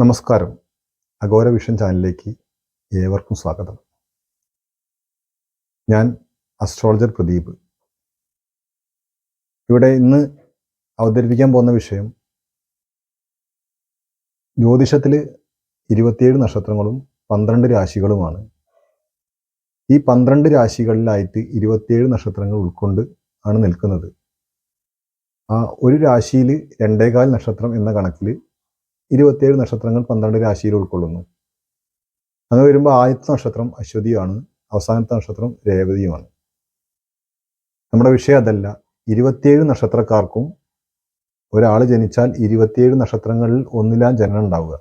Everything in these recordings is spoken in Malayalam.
നമസ്കാരം. അഗോര വിഷൻ ചാനലിലേക്ക് ഏവർക്കും സ്വാഗതം. ഞാൻ അസ്ട്രോളജർ പ്രദീപ്. ഇവിടെ ഇന്ന് അവതരിപ്പിക്കാൻ പോകുന്ന വിഷയം ജ്യോതിഷത്തിൽ ഇരുപത്തിയേഴ് നക്ഷത്രങ്ങളും പന്ത്രണ്ട് രാശികളുമാണ്. ഈ പന്ത്രണ്ട് രാശികളിലായിട്ട് ഇരുപത്തിയേഴ് നക്ഷത്രങ്ങൾ ഉൾക്കൊണ്ട് ആണ് നിൽക്കുന്നത്. ആ ഒരു രാശിയിൽ രണ്ടേകാൽ നക്ഷത്രം എന്ന കണക്കിൽ ഇരുപത്തിയേഴ് നക്ഷത്രങ്ങൾ പന്ത്രണ്ട് രാശിയിൽ ഉൾക്കൊള്ളുന്നു. അങ്ങനെ വരുമ്പോൾ ആദ്യത്തെ നക്ഷത്രം അശ്വതിയാണ് അവസാനത്തെ നക്ഷത്രം രേവതിയുമാണ്. നമ്മുടെ വിഷയം അതല്ല. ഇരുപത്തിയേഴ് നക്ഷത്രക്കാർക്കും ഒരാൾ ജനിച്ചാൽ ഇരുപത്തിയേഴ് നക്ഷത്രങ്ങളിൽ ഒന്നിലാം ജനനം ഉണ്ടാവുക.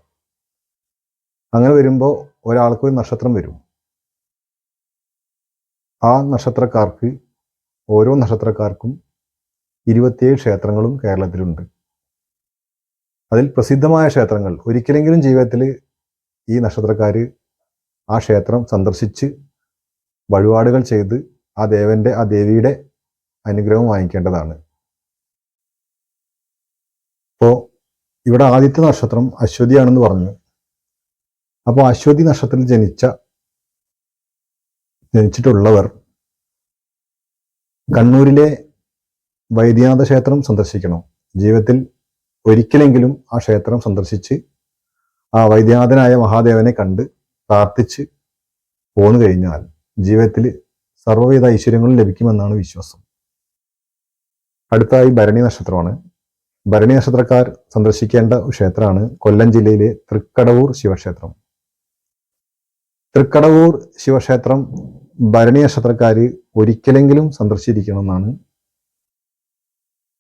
അങ്ങനെ വരുമ്പോൾ ഒരാൾക്ക് ഒരു നക്ഷത്രം വരും. ആ നക്ഷത്രക്കാർക്ക് ഓരോ നക്ഷത്രക്കാർക്കും ഇരുപത്തിയേഴ് ക്ഷേത്രങ്ങളും കേരളത്തിലുണ്ട്. അതിൽ പ്രസിദ്ധമായ ക്ഷേത്രങ്ങൾ. ഒരിക്കലെങ്കിലും ജീവിതത്തിൽ ഈ നക്ഷത്രക്കാർ ആ ക്ഷേത്രം സന്ദർശിച്ച് വഴിപാടുകൾ ചെയ്ത് ആ ദേവന്റെ ആ ദേവിയുടെ അനുഗ്രഹം വാങ്ങിക്കേണ്ടതാണ്. അപ്പോൾ ഇവിടെ ആദ്യത്തെ നക്ഷത്രം അശ്വതിയാണെന്ന് പറഞ്ഞു. അപ്പോൾ അശ്വതി നക്ഷത്രത്തിൽ ജനിച്ച ജനിച്ചിട്ടുള്ളവർ കണ്ണൂരിലെ വൈദ്യനാഥ ക്ഷേത്രം സന്ദർശിക്കണം. ജീവിതത്തിൽ ഒരിക്കലെങ്കിലും ആ ക്ഷേത്രം സന്ദർശിച്ച് ആ വൈദ്യനാഥനായ മഹാദേവനെ കണ്ട് പ്രാർത്ഥിച്ച് പോന്നു കഴിഞ്ഞാൽ ജീവിതത്തിൽ സർവവിധ ഐശ്വര്യങ്ങളും ലഭിക്കുമെന്നാണ് വിശ്വാസം. അടുത്തായി ഭരണി നക്ഷത്രമാണ്. ഭരണി നക്ഷത്രക്കാർ സന്ദർശിക്കേണ്ട ക്ഷേത്രമാണ് കൊല്ലം ജില്ലയിലെ തൃക്കടവൂർ ശിവക്ഷേത്രം. തൃക്കടവൂർ ശിവക്ഷേത്രം ഭരണി നക്ഷത്രക്കാർ ഒരിക്കലെങ്കിലും സന്ദർശിച്ചിരിക്കണം എന്നാണ്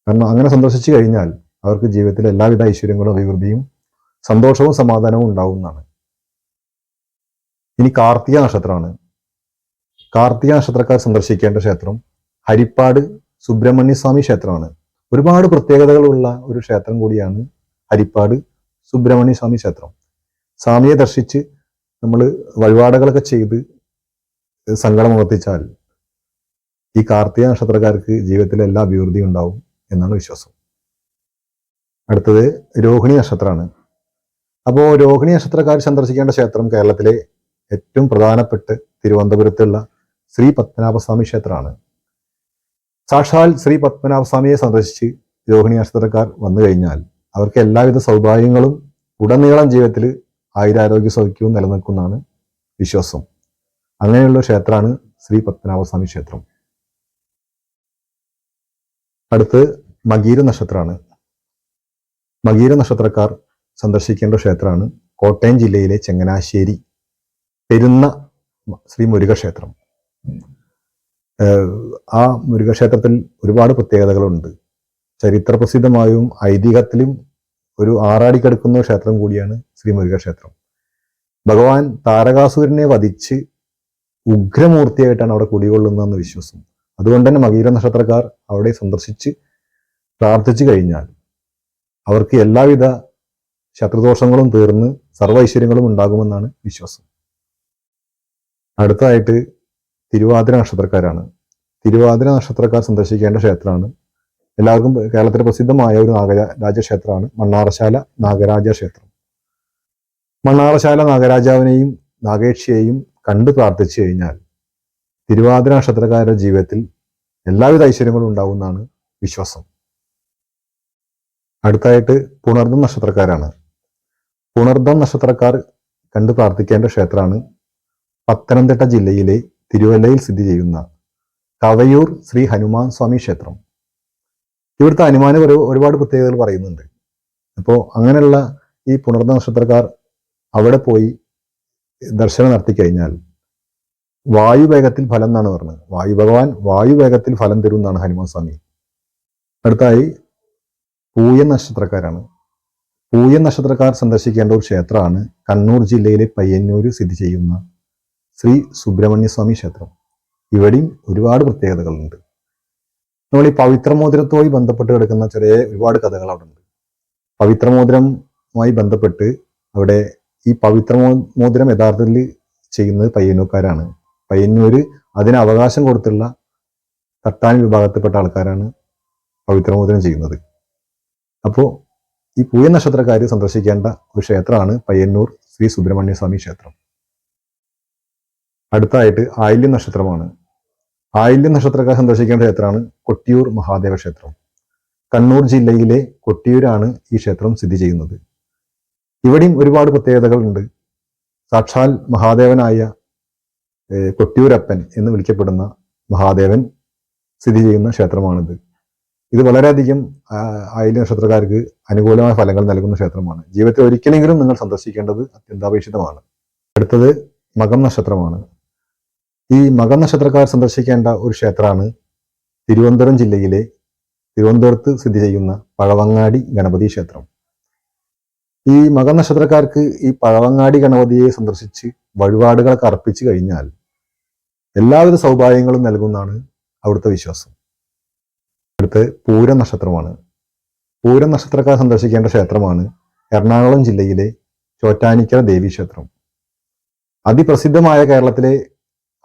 കാരണം അങ്ങനെ സന്ദർശിച്ചു കഴിഞ്ഞാൽ അവർക്ക് ജീവിതത്തിൽ എല്ലാവിധ ഐശ്വര്യങ്ങളും അഭിവൃദ്ധിയും സന്തോഷവും സമാധാനവും ഉണ്ടാവും എന്നാണ് ഇനി കാർത്തിക നക്ഷത്രമാണ്. കാർത്തിക നക്ഷത്രക്കാർ സന്ദർശിക്കേണ്ട ക്ഷേത്രം ഹരിപ്പാട് സുബ്രഹ്മണ്യസ്വാമി ക്ഷേത്രമാണ്. ഒരുപാട് പ്രത്യേകതകളുള്ള ഒരു ക്ഷേത്രം കൂടിയാണ് ഹരിപ്പാട് സുബ്രഹ്മണ്യസ്വാമി ക്ഷേത്രം. സ്വാമിയെ ദർശിച്ച് നമ്മൾ വഴിപാടുകളൊക്കെ ചെയ്ത് സങ്കടമുണർത്തിച്ചാൽ ഈ കാർത്തിക നക്ഷത്രക്കാർക്ക് ജീവിതത്തിൽ എല്ലാ അഭിവൃദ്ധിയും ഉണ്ടാവും എന്നാണ് വിശ്വാസം. അടുത്തത് രോഹിണി നക്ഷത്രമാണ്. അപ്പോൾ രോഹിണി നക്ഷത്രക്കാർ സന്ദർശിക്കേണ്ട ക്ഷേത്രം കേരളത്തിലെ ഏറ്റവും പ്രധാനപ്പെട്ട് തിരുവനന്തപുരത്തുള്ള ശ്രീ പത്മനാഭസ്വാമി ക്ഷേത്രമാണ്. സാക്ഷാൽ ശ്രീ പത്മനാഭസ്വാമിയെ സന്ദർശിച്ച് രോഹിണി നക്ഷത്രക്കാർ വന്നു കഴിഞ്ഞാൽ അവർക്ക് എല്ലാവിധ സൗഭാഗ്യങ്ങളും ഉടനീളം ജീവിതത്തിൽ ആയുരാരോഗ്യ സൗഖ്യവും നിലനിൽക്കുന്നതാണ് വിശ്വാസം. അങ്ങനെയുള്ള ക്ഷേത്രമാണ് ശ്രീ പത്മനാഭസ്വാമി ക്ഷേത്രം. അടുത്ത് മകീര നക്ഷത്രമാണ്. മകീര നക്ഷത്രക്കാർ സന്ദർശിക്കേണ്ട ക്ഷേത്രമാണ് കോട്ടയം ജില്ലയിലെ ചങ്ങനാശ്ശേരി പെരുന്ന ശ്രീ മുരുകക്ഷേത്രം. ആ മുരുകക്ഷേത്രത്തിൽ ഒരുപാട് പ്രത്യേകതകളുണ്ട്. ചരിത്ര പ്രസിദ്ധമായും ഐതിഹ്യത്തിലും ഒരു ആറാടി കിടക്കുന്ന ക്ഷേത്രം കൂടിയാണ് ശ്രീ മുരുകക്ഷേത്രം. ഭഗവാൻ താരകാസുരനെ വധിച്ച് ഉഗ്രമൂർത്തിയായിട്ടാണ് അവിടെ കുടികൊള്ളുന്നതെന്ന് വിശ്വാസം അതുകൊണ്ട് തന്നെ മകീര നക്ഷത്രക്കാർ അവിടെ സന്ദർശിച്ച് പ്രാർത്ഥിച്ചു കഴിഞ്ഞാൽ അവർക്ക് എല്ലാവിധ ശത്രുദോഷങ്ങളും തീർന്ന് സർവ ഐശ്വര്യങ്ങളും ഉണ്ടാകുമെന്നാണ് വിശ്വാസം. അടുത്തതായിട്ട് തിരുവാതിര നക്ഷത്രക്കാരാണ്. തിരുവാതിര നക്ഷത്രക്കാർ സന്ദർശിക്കേണ്ട ക്ഷേത്രമാണ്. എല്ലാവർക്കും കേരളത്തിലെ പ്രസിദ്ധമായ ഒരു നാഗരാജ ക്ഷേത്രമാണ് മണ്ണാറശാല നാഗരാജ ക്ഷേത്രം. മണ്ണാറശാല നാഗരാജാവിനെയും നാഗേക്ഷിയെയും കണ്ടു പ്രാർത്ഥിച്ചു കഴിഞ്ഞാൽ തിരുവാതിര നക്ഷത്രക്കാരുടെ ജീവിതത്തിൽ എല്ലാവിധ ഐശ്വര്യങ്ങളും ഉണ്ടാവുമെന്നാണ് വിശ്വാസം. അടുത്തായിട്ട് പുണർദം നക്ഷത്രക്കാരാണ്. പുണർദം നക്ഷത്രക്കാർ കണ്ട് പ്രാർത്ഥിക്കേണ്ട ക്ഷേത്രമാണ് പത്തനംതിട്ട ജില്ലയിലെ തിരുവല്ലയിൽ സ്ഥിതി ചെയ്യുന്ന കവയൂർ ശ്രീ ഹനുമാൻ സ്വാമി ക്ഷേത്രം. ഇവിടുത്തെ ഹനുമാന് ഒരു ഒരുപാട് പ്രത്യേകതകൾ പറയുന്നുണ്ട്. അപ്പോൾ അങ്ങനെയുള്ള ഈ പുണർദ നക്ഷത്രക്കാർ അവിടെ പോയി ദർശനം നടത്തി കഴിഞ്ഞാൽ വായുവേഗത്തിൽ ഫലം എന്നാണ് പറഞ്ഞത്. വായു ഭഗവാൻ വായുവേഗത്തിൽ ഫലം തരും എന്നാണ് ഹനുമാൻ സ്വാമി. അടുത്തായി പൂയൻ നക്ഷത്രക്കാരാണ്. പൂയൻ നക്ഷത്രക്കാർ സന്ദർശിക്കേണ്ട ഒരു ക്ഷേത്രമാണ് കണ്ണൂർ ജില്ലയിലെ പയ്യന്നൂർ സ്ഥിതി ചെയ്യുന്ന ശ്രീ സുബ്രഹ്മണ്യസ്വാമി ക്ഷേത്രം. ഇവിടെയും ഒരുപാട് പ്രത്യേകതകളുണ്ട്. നമ്മൾ ഈ പവിത്രമോതിരത്തുമായി ബന്ധപ്പെട്ട് കിടക്കുന്ന ചെറിയ ഒരുപാട് കഥകൾ അവിടെ ഉണ്ട്. പവിത്രമോതിരമായി ബന്ധപ്പെട്ട് അവിടെ ഈ പവിത്രമോ മോതിരം യഥാർത്ഥത്തിൽ ചെയ്യുന്നത് പയ്യന്നൂർക്കാരാണ്. പയ്യന്നൂർ അതിന് അവകാശം കൊടുത്തുള്ള തട്ടാൻ വിഭാഗത്തിൽപ്പെട്ട ആൾക്കാരാണ് പവിത്രമോതിരം ചെയ്യുന്നത്. അപ്പോൾ ഈ പൂയ നക്ഷത്രക്കാർ സന്ദർശിക്കേണ്ട ഒരു ക്ഷേത്രമാണ് പയ്യന്നൂർ ശ്രീ സുബ്രഹ്മണ്യ സ്വാമി ക്ഷേത്രം. അടുത്തായിട്ട് ആയില്യം നക്ഷത്രമാണ്. ആയില്യം നക്ഷത്രക്കാർ സന്ദർശിക്കേണ്ട ക്ഷേത്രമാണ് കൊട്ടിയൂർ മഹാദേവ ക്ഷേത്രം. കണ്ണൂർ ജില്ലയിലെ കൊട്ടിയൂരാണ് ഈ ക്ഷേത്രം സ്ഥിതി ചെയ്യുന്നത്. ഇവിടെയും ഒരുപാട് പ്രത്യേകതകളുണ്ട്. സാക്ഷാൽ മഹാദേവനായ കൊട്ടിയൂരപ്പൻ എന്ന് വിളിക്കപ്പെടുന്ന മഹാദേവൻ സ്ഥിതി ചെയ്യുന്ന ക്ഷേത്രമാണിത്. ഇത് വളരെയധികം ആയില്യ നക്ഷത്രക്കാർക്ക് അനുകൂലമായ ഫലങ്ങൾ നൽകുന്ന ക്ഷേത്രമാണ്. ജീവിതത്തിൽ ഒരിക്കലെങ്കിലും നിങ്ങൾ സന്ദർശിക്കേണ്ടത് അത്യന്താപേക്ഷിതമാണ്. അടുത്തത് മകം നക്ഷത്രമാണ്. ഈ മകം നക്ഷത്രക്കാർ സന്ദർശിക്കേണ്ട ഒരു ക്ഷേത്രമാണ് തിരുവനന്തപുരം ജില്ലയിലെ തിരുവനന്തപുരത്ത് സ്ഥിതി ചെയ്യുന്ന പഴവങ്ങാടി ഗണപതി ക്ഷേത്രം. ഈ മകം നക്ഷത്രക്കാർക്ക് ഈ പഴവങ്ങാടി ഗണപതിയെ സന്ദർശിച്ച് വഴിപാടുകളൊക്കെ അർപ്പിച്ചു കഴിഞ്ഞാൽ എല്ലാവിധ സൗഭാഗ്യങ്ങളും നൽകുന്നതാണ് അവിടുത്തെ വിശ്വാസം. അടുത്ത് പൂരം നക്ഷത്രമാണ്. പൂരം നക്ഷത്രക്കാർ സന്ദർശിക്കേണ്ട ക്ഷേത്രമാണ് എറണാകുളം ജില്ലയിലെ ചോറ്റാനിക്കര ദേവി ക്ഷേത്രം. അതിപ്രസിദ്ധമായ കേരളത്തിലെ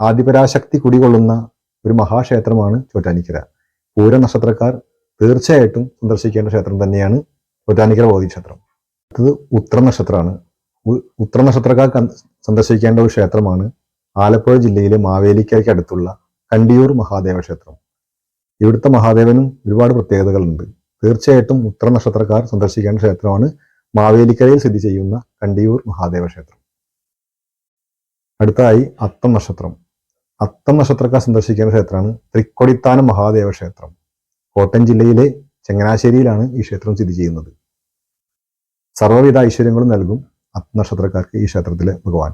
ആദിപരാശക്തി കുടികൊള്ളുന്ന ഒരു മഹാക്ഷേത്രമാണ് ചോറ്റാനിക്കര. പൂര നക്ഷത്രക്കാർ തീർച്ചയായിട്ടും സന്ദർശിക്കേണ്ട ക്ഷേത്രം തന്നെയാണ് ചോറ്റാനിക്കര ഭഗവതി ക്ഷേത്രം അടുത്തത് ഉത്ര നക്ഷത്രമാണ്. ഉത്ര നക്ഷത്രക്കാർ സന്ദർശിക്കേണ്ട ഒരു ക്ഷേത്രമാണ് ആലപ്പുഴ ജില്ലയിലെ മാവേലിക്കരയ്ക്ക് അടുത്തുള്ള കണ്ടിയൂർ മഹാദേവ ക്ഷേത്രം. ഇവിടുത്തെ മഹാദേവനും ഒരുപാട് പ്രത്യേകതകളുണ്ട്. തീർച്ചയായിട്ടും ഉത്തര നക്ഷത്രക്കാർ സന്ദർശിക്കേണ്ട ക്ഷേത്രമാണ് മാവേലിക്കരയിൽ സ്ഥിതി ചെയ്യുന്ന കണ്ടിയൂർ മഹാദേവ ക്ഷേത്രം. അടുത്തായി അത്തം നക്ഷത്രം. അത്തം നക്ഷത്രക്കാർ സന്ദർശിക്കേണ്ട ക്ഷേത്രമാണ് തൃക്കൊടിത്താനം മഹാദേവ ക്ഷേത്രം. കോട്ടയം ജില്ലയിലെ ചങ്ങനാശ്ശേരിയിലാണ് ഈ ക്ഷേത്രം സ്ഥിതി ചെയ്യുന്നത്. സർവവിധ ഐശ്വര്യങ്ങളും നൽകും നക്ഷത്രക്കാർക്ക് ഈ ക്ഷേത്രത്തിലെ ഭഗവാൻ.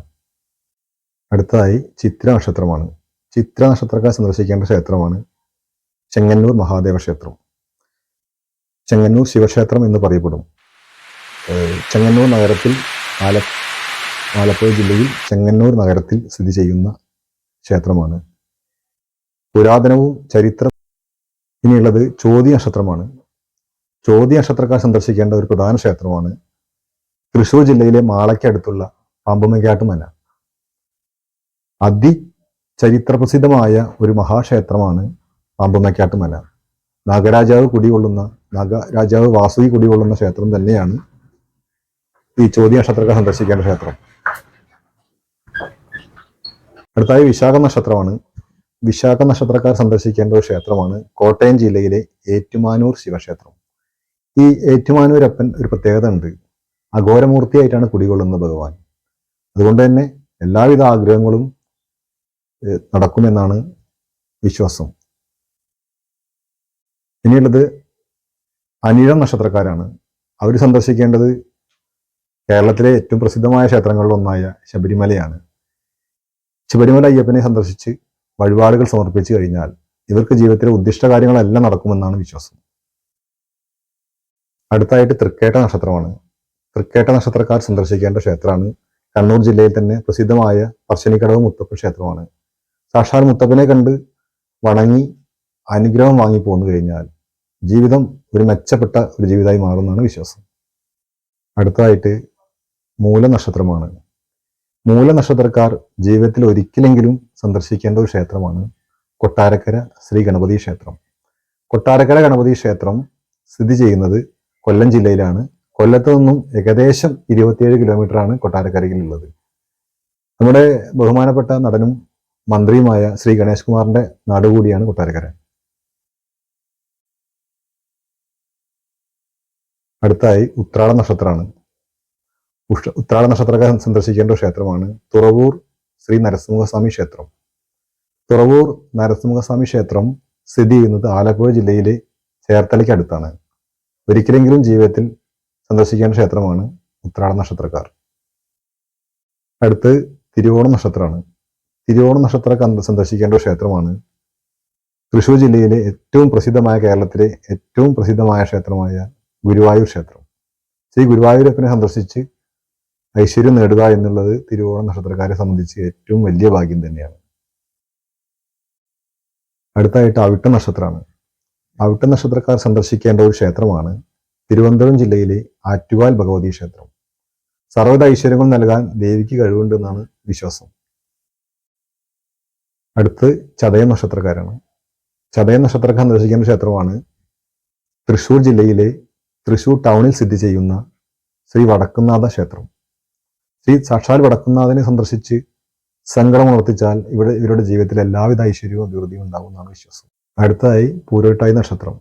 അടുത്തതായി ചിത്ര നക്ഷത്രമാണ്. ചിത്ര നക്ഷത്രക്കാർ സന്ദർശിക്കേണ്ട ക്ഷേത്രമാണ് ചെങ്ങന്നൂർ മഹാദേവ ക്ഷേത്രം. ചെങ്ങന്നൂർ ശിവക്ഷേത്രം എന്ന് പറയപ്പെടും. ചെങ്ങന്നൂർ നഗരത്തിൽ ആല ആലപ്പുഴ ജില്ലയിൽ ചെങ്ങന്നൂർ നഗരത്തിൽ സ്ഥിതി ചെയ്യുന്ന ക്ഷേത്രമാണ്. പുരാതനവും ചരിത്ര ഇനിയുള്ളത് ചോതി നക്ഷത്രമാണ് ചോതി നക്ഷത്രക്കാർ സന്ദർശിക്കേണ്ട ഒരു പ്രധാന ക്ഷേത്രമാണ് തൃശൂർ ജില്ലയിലെ മാളയ്ക്കടുത്തുള്ള പാമ്പുമയ്ക്കാട്ട് മല അതി ചരിത്രപ്രസിദ്ധമായ ഒരു മഹാക്ഷേത്രമാണ് പാമ്പുമയ്ക്കാട്ട് മല. നാഗരാജാവ് കുടികൊള്ളുന്ന നാഗരാജാവ് വാസുകി കുടികൊള്ളുന്ന ക്ഷേത്രം തന്നെയാണ് ഈ ചോദ്യ നക്ഷത്രക്കാർ സന്ദർശിക്കേണ്ട ക്ഷേത്രം. അടുത്തായി വിശാഖ നക്ഷത്രമാണ്. വിശാഖ നക്ഷത്രക്കാർ സന്ദർശിക്കേണ്ട ഒരു ക്ഷേത്രമാണ് കോട്ടയം ജില്ലയിലെ ഏറ്റുമാനൂർ ശിവക്ഷേത്രം. ഈ ഏറ്റുമാനൂരപ്പൻ ഒരു പ്രത്യേകത ഉണ്ട്. അഘോരമൂർത്തിയായിട്ടാണ് കുടികൊള്ളുന്ന ഭഗവാൻ. അതുകൊണ്ട് തന്നെ എല്ലാവിധ ആഗ്രഹങ്ങളും നടക്കുമെന്നാണ് വിശ്വാസം. ഇനിയുള്ളത് അനിഴം നക്ഷത്രക്കാരാണ്. അവർ സന്ദർശിക്കേണ്ടത് കേരളത്തിലെ ഏറ്റവും പ്രസിദ്ധമായ ക്ഷേത്രങ്ങളിലൊന്നായ ശബരിമലയാണ്. ശബരിമല അയ്യപ്പനെ സന്ദർശിച്ച് വഴിപാടുകൾ സമർപ്പിച്ചു കഴിഞ്ഞാൽ ഇവർക്ക് ജീവിതത്തിലെ ഉദ്ദിഷ്ട കാര്യങ്ങളെല്ലാം നടക്കുമെന്നാണ് വിശ്വാസം. അടുത്തായിട്ട് തൃക്കേട്ട നക്ഷത്രമാണ്. തൃക്കേട്ട നക്ഷത്രക്കാർ സന്ദർശിക്കേണ്ട ക്ഷേത്രമാണ്. കണ്ണൂർ ജില്ലയിൽ തന്നെ പ്രസിദ്ധമായ പർശ്ശനിക്കടവ് മുത്തപ്പ ക്ഷേത്രമാണ്. സാക്ഷാൽ മുത്തപ്പനെ കണ്ട് വണങ്ങി അനുഗ്രഹം വാങ്ങി പോന്നു കഴിഞ്ഞാൽ ജീവിതം ഒരു മെച്ചപ്പെട്ട ഒരു ജീവിതമായി മാറുമെന്നാണ് വിശ്വാസം. അടുത്തതായിട്ട് മൂലനക്ഷത്രമാണ്. മൂലനക്ഷത്രക്കാർ ജീവിതത്തിൽ ഒരിക്കലെങ്കിലും സന്ദർശിക്കേണ്ട ഒരു ക്ഷേത്രമാണ് കൊട്ടാരക്കര ശ്രീ ഗണപതി ക്ഷേത്രം. കൊട്ടാരക്കര ഗണപതി ക്ഷേത്രം സ്ഥിതി ചെയ്യുന്നത് കൊല്ലം ജില്ലയിലാണ്. കൊല്ലത്ത് നിന്നും ഏകദേശം ഇരുപത്തിയേഴ് കിലോമീറ്റർ ആണ് കൊട്ടാരക്കരയിലുള്ളത്. നമ്മുടെ ബഹുമാനപ്പെട്ട നടനും മന്ത്രിയുമായ ശ്രീ ഗണേഷ് കുമാറിന്റെ നാടുകൂടിയാണ് കൊട്ടാരക്കര. അടുത്തായി ഉത്രാട നക്ഷത്രമാണ്. ഉഷ ഉത്രാട നക്ഷത്രക്കാരൻ സന്ദർശിക്കേണ്ട ക്ഷേത്രമാണ് തുറവൂർ ശ്രീ നരസിംഹസ്വാമി ക്ഷേത്രം. തുറവൂർ നരസിംഹസ്വാമി ക്ഷേത്രം സ്ഥിതി ചെയ്യുന്നത് ആലപ്പുഴ ജില്ലയിലെ ചേർത്തലയ്ക്ക് അടുത്താണ്. ഒരിക്കലെങ്കിലും ജീവിതത്തിൽ സന്ദർശിക്കേണ്ട ക്ഷേത്രമാണ് ഉത്രാട നക്ഷത്രക്കാർ. അടുത്ത് തിരുവോണ നക്ഷത്രമാണ്. തിരുവോണ നക്ഷത്രക്കാർ സന്ദർശിക്കേണ്ട ക്ഷേത്രമാണ് തൃശ്ശൂർ ജില്ലയിലെ ഏറ്റവും പ്രസിദ്ധമായ കേരളത്തിലെ ഏറ്റവും പ്രസിദ്ധമായ ക്ഷേത്രമായ ഗുരുവായൂർ ക്ഷേത്രം. ശ്രീ ഗുരുവായൂരപ്പനെ സന്ദർശിച്ച് ഐശ്വര്യം നേടുക എന്നുള്ളത് തിരുവോണ നക്ഷത്രക്കാരെ സംബന്ധിച്ച് ഏറ്റവും വലിയ ഭാഗ്യം തന്നെയാണ്. അടുത്തായിട്ട് അവിട്ട നക്ഷത്രമാണ്. അവിട്ട നക്ഷത്രക്കാർ സന്ദർശിക്കേണ്ട ഒരു ക്ഷേത്രമാണ് തിരുവനന്തപുരം ജില്ലയിലെ ആറ്റുകാൽ ഭഗവതി ക്ഷേത്രം. സർവത ഐശ്വര്യങ്ങൾ നൽകാൻ ദേവിക്ക് കഴിവുണ്ടെന്നാണ് വിശ്വാസം. അടുത്ത് ചതയ നക്ഷത്രക്കാരാണ്. ചതയ നക്ഷത്രക്കാർ സന്ദർശിക്കേണ്ട ക്ഷേത്രമാണ് തൃശ്ശൂർ ജില്ലയിലെ തൃശൂർ ടൗണിൽ സ്ഥിതി ചെയ്യുന്ന ശ്രീ വടക്കുന്നാഥ ക്ഷേത്രം. ശ്രീ സാക്ഷാൽ വടക്കുന്നാഥനെ സന്ദർശിച്ച് സങ്കടം ഉണർത്തിച്ചാൽ ഇവിടെ ഇവരുടെ ജീവിതത്തിൽ എല്ലാവിധ ഐശ്വര്യവും അഭിവൃദ്ധിയും ഉണ്ടാകുമെന്നാണ് വിശ്വാസം. അടുത്തതായി പൂരോട്ടായി നക്ഷത്രം.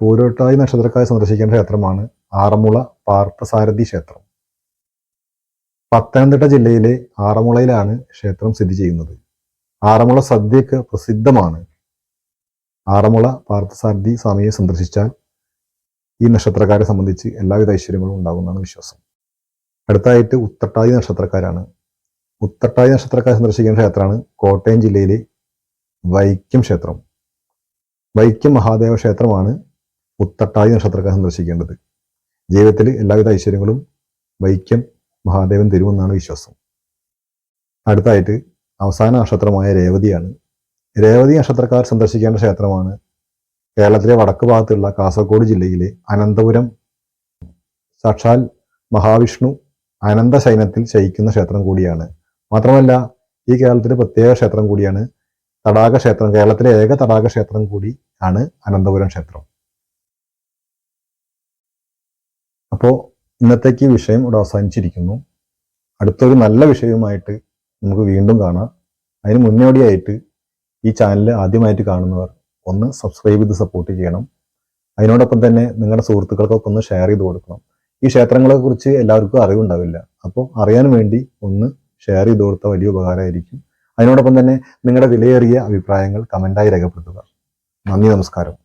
പൂരോട്ടായി നക്ഷത്രക്കാരെ സന്ദർശിക്കേണ്ട ക്ഷേത്രമാണ് ആറന്മുള പാർത്ഥസാരഥി ക്ഷേത്രം. പത്തനംതിട്ട ജില്ലയിലെ ആറന്മുളയിലാണ് ക്ഷേത്രം സ്ഥിതി ചെയ്യുന്നത്. ആറന്മുള സദ്യക്ക് പ്രസിദ്ധമാണ്. ആറന്മുള പാർത്ഥസാരഥി സ്വാമിയെ സന്ദർശിച്ചാൽ ഈ നക്ഷത്രക്കാരെ സംബന്ധിച്ച് എല്ലാവിധ ഐശ്വര്യങ്ങളും ഉണ്ടാകുമെന്നാണ് വിശ്വാസം. അടുത്തായിട്ട് ഉത്തട്ടായി നക്ഷത്രക്കാരാണ്. ഉത്തട്ടായി നക്ഷത്രക്കാരെ സന്ദർശിക്കുന്ന ക്ഷേത്രമാണ് കോട്ടയം ജില്ലയിലെ വൈക്കം ക്ഷേത്രം. വൈക്കം മഹാദേവ ക്ഷേത്രമാണ് ഉത്തട്ടായി നക്ഷത്രക്കാർ സന്ദർശിക്കേണ്ടത്. ജീവിതത്തിൽ എല്ലാവിധ ഐശ്വര്യങ്ങളും വൈക്കം മഹാദേവൻ തരുമെന്നാണ് വിശ്വാസം. അടുത്തായിട്ട് അവസാന നക്ഷത്രമായ രേവതിയാണ്. രേവതി നക്ഷത്രക്കാർ സന്ദർശിക്കേണ്ട ക്ഷേത്രമാണ് കേരളത്തിലെ വടക്ക് ഭാഗത്തുള്ള കാസർഗോഡ് ജില്ലയിലെ അനന്തപുരം സാക്ഷാൽ മഹാവിഷ്ണു അനന്ത ശൈനത്തിൽ ശയിക്കുന്ന ക്ഷേത്രം കൂടിയാണ്. മാത്രമല്ല ഈ കേരളത്തിലെ പ്രത്യേക ക്ഷേത്രം കൂടിയാണ് തടാക ക്ഷേത്രം. കേരളത്തിലെ ഏക തടാക ക്ഷേത്രം കൂടി ആണ് അനന്തപുരം ക്ഷേത്രം. അപ്പോൾ ഇന്നത്തേക്ക് ഈ വിഷയം ഇവിടെ അവസാനിച്ചിരിക്കുന്നു. അടുത്തൊരു നല്ല വിഷയവുമായിട്ട് നമുക്ക് വീണ്ടും കാണാം. അതിന് മുന്നോടിയായിട്ട് ഈ ചാനൽ ആദ്യമായിട്ട് കാണുന്നവർ ഒന്ന് സബ്സ്ക്രൈബ് ചെയ്ത് സപ്പോർട്ട് ചെയ്യണം. അതിനോടൊപ്പം തന്നെ നിങ്ങളുടെ സുഹൃത്തുക്കൾക്കൊക്കെ ഒന്ന് ഷെയർ ചെയ്ത് കൊടുക്കണം. ഈ ക്ഷേത്രങ്ങളെ കുറിച്ച് എല്ലാവർക്കും അറിവുണ്ടാവില്ല. അപ്പോൾ അറിയാൻ വേണ്ടി ഒന്ന് ഷെയർ ചെയ്ത് കൊടുത്താൽ വലിയ ഉപകാരമായിരിക്കും. അതിനോടൊപ്പം തന്നെ നിങ്ങളുടെ വിലയേറിയ അഭിപ്രായങ്ങൾ കമന്റായി രേഖപ്പെടുത്തുക. നന്ദി നമസ്കാരം.